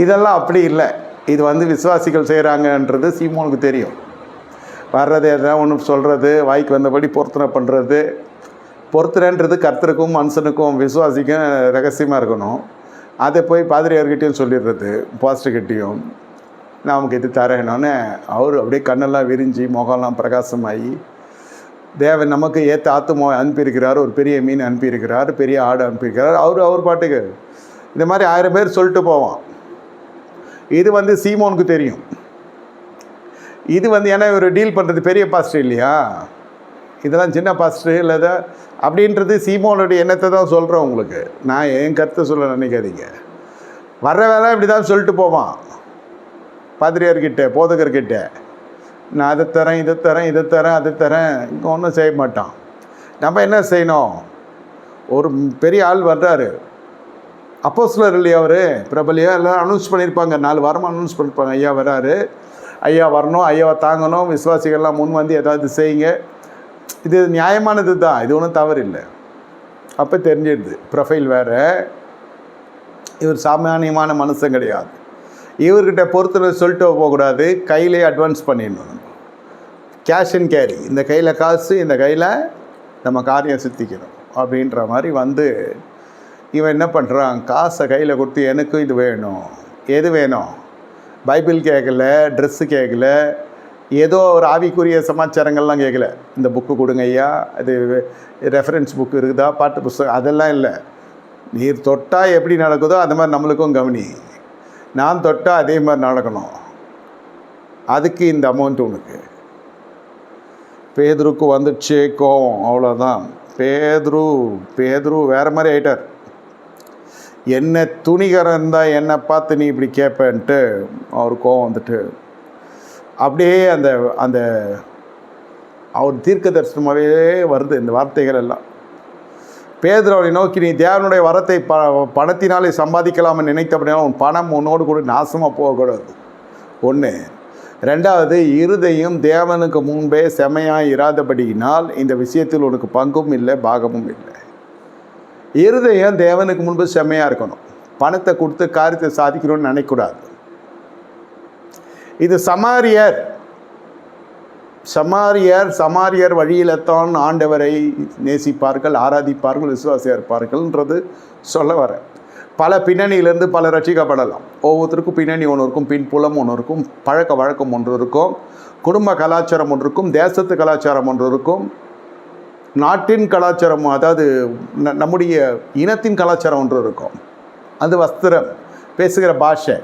இதெல்லாம் அப்படி இல்லை. இது வந்து விசுவாசிகள் செய்கிறாங்கன்றது சீமோனுக்கு தெரியும். வர்றது எதாவது ஒன்று சொல்கிறது வாய்க்கு வந்தபடி பொருத்தனை பண்ணுறது பொருத்தனைன்றது கர்த்தருக்கும் மனுஷனுக்கும் விசுவாசிக்கும் ரகசியமாக இருக்கணும். அதை போய் பாதிரியார்கிட்டையும் சொல்லிடுறது பாஸ்டர்கிட்டையும். நான் நமக்கு இது தரேனோன்னு அவர் அப்படியே கண்ணெல்லாம் விரிஞ்சு முகம்லாம் பிரகாசமாகி தேவன் நமக்கு ஏற்ற ஆத்துமா அனுப்பியிருக்கிறார் ஒரு பெரிய மீன் அனுப்பியிருக்கிறார் பெரிய ஆடு அனுப்பியிருக்கிறார். அவர் அவர் பாட்டுக்கு இந்த மாதிரி ஆயிரம் பேர் சொல்லிட்டு போவான். இது வந்து சீமோனுக்கு தெரியும். இது வந்து ஏன்னா இவர் டீல் பண்ணுறது பெரிய பாஸ்டர் இல்லையா? இதெல்லாம் சின்ன பாஸ்டர் இல்லை அப்படின்றது சீமோனுடைய எண்ணத்தை தான் சொல்கிறேன் உங்களுக்கு. நான் என் கருத்தை சொல்ல நினைக்காதீங்க. வர்ற வேலை இப்படி தான் சொல்லிட்டு போவான். பாதிரியார்கிட்ட போதகர்கிட்ட. நான் அதை தரேன் இதை தரேன் இதை தரேன் அதை தரேன். இங்கே ஒன்றும் செய்ய மாட்டான். நம்ம என்ன செய்யணும்? ஒரு பெரிய ஆள் வர்றாரு. அப்போஸ்லர் இல்லையா அவர்? பிரபலியா? எல்லாம் அனௌன்ஸ் பண்ணியிருப்பாங்க. நாலு வாரமாக அனௌன்ஸ் பண்ணியிருப்பாங்க. ஐயா வராரு. ஐயா வரணும் ஐயாவை தாங்கணும். விசுவாசிகள்லாம் முன் வந்து ஏதாவது செய்யுங்க. இது நியாயமானது தான். இது ஒன்றும் தவறு இல்லை அப்போ தெரிஞ்சிடுது. ப்ரொஃபைல் வேறு. இவர் சாமானியமான மனுஷன் கிடையாது. இவர்கிட்ட பொறுத்தவரை சொல்லிட்டு போகக்கூடாது. கையிலே அட்வான்ஸ் பண்ணிடணும் கேஷ் அண்ட் கேரி இந்த கையில் காசு இந்த கையில் நம்ம காரியம் சித்திக்கணும். அப்படின்ற மாதிரி வந்து இவன் என்ன பண்ணுறான் காசை கையில் கொடுத்து எனக்கும் இது வேணும். எது வேணும்? பைபிள் கேட்கல ட்ரெஸ்ஸு கேட்கல ஏதோ ஒரு ஆவிக்குரிய சமாச்சாரங்கள்லாம் கேட்கல இந்த புக்கு கொடுங்க ஐயா. இது ரெஃபரன்ஸ் புக்கு இருக்குதா? பாட்டு புஸ்தகம் அதெல்லாம் இல்லை. நீர் தொட்டால் எப்படி நடக்குதோ அந்த மாதிரி நம்மளுக்கும் கவனி. நான் தொட்டால் அதே மாதிரி நடக்கணும். அதுக்கு இந்த அமௌண்ட் உனக்கு. பேதுருக்கு வந்துடுச்சு கோவம். அவ்வளோதான் பேதுரு பேதுரு வேறு மாதிரி ஆயிட்டார். என்ன துணிகரம் இருந்தால் என்னை பார்த்து நீ இப்படி கேட்பேன்ட்டு அவர் கோவம் வந்துட்டு அப்படியே அந்த அந்த அவர் தீர்க்க தரிசனமாகவே வருது இந்த வார்த்தைகள் எல்லாம். பேதுரவனை நோக்கி நீ தேவனுடைய வரத்தை ப பணத்தினாலே சம்பாதிக்கலாம்னு நினைத்தபடினாலும் உன் பணம் உன்னோடு கூட நாசமாக போகக்கூடாது. ஒன்று ரெண்டாவது இருதையும் தேவனுக்கு முன்பே செமையாக இராதபடியினால் இந்த விஷயத்தில் உனக்கு பங்கும் இல்லை பாகமும் இல்லை. இருதயம் தேவனுக்கு முன்பு செம்மையாக இருக்கணும். பணத்தை கொடுத்து காரியத்தை சாதிக்கணும்னு நினைக்கக்கூடாது. இது சமாரியர். சமாரியர் சமாரியர் வழியில்தான் ஆண்டவரை நேசிப்பார்கள் ஆராதிப்பார்கள் விசுவாசியாக இருப்பார்கள்ன்றது சொல்ல வரேன். பல பின்னணியிலேருந்து பல ரசிக்கப்படலாம் ஒவ்வொருத்தருக்கும் பின்னணி ஒன்று இருக்கும் பின்புலம் ஒன்று இருக்கும் பழக்க வழக்கம் ஒன்று இருக்கும் குடும்ப கலாச்சாரம் ஒன்று இருக்கும் தேசத்து கலாச்சாரம் ஒன்று இருக்கும். நாட்டின் கலாச்சாரம் அதாவது ந- நம்முடைய இனத்தின் கலாச்சாரம் ஒன்று இருக்கும். அது வஸ்திரம் பேசுகிற பாஷை.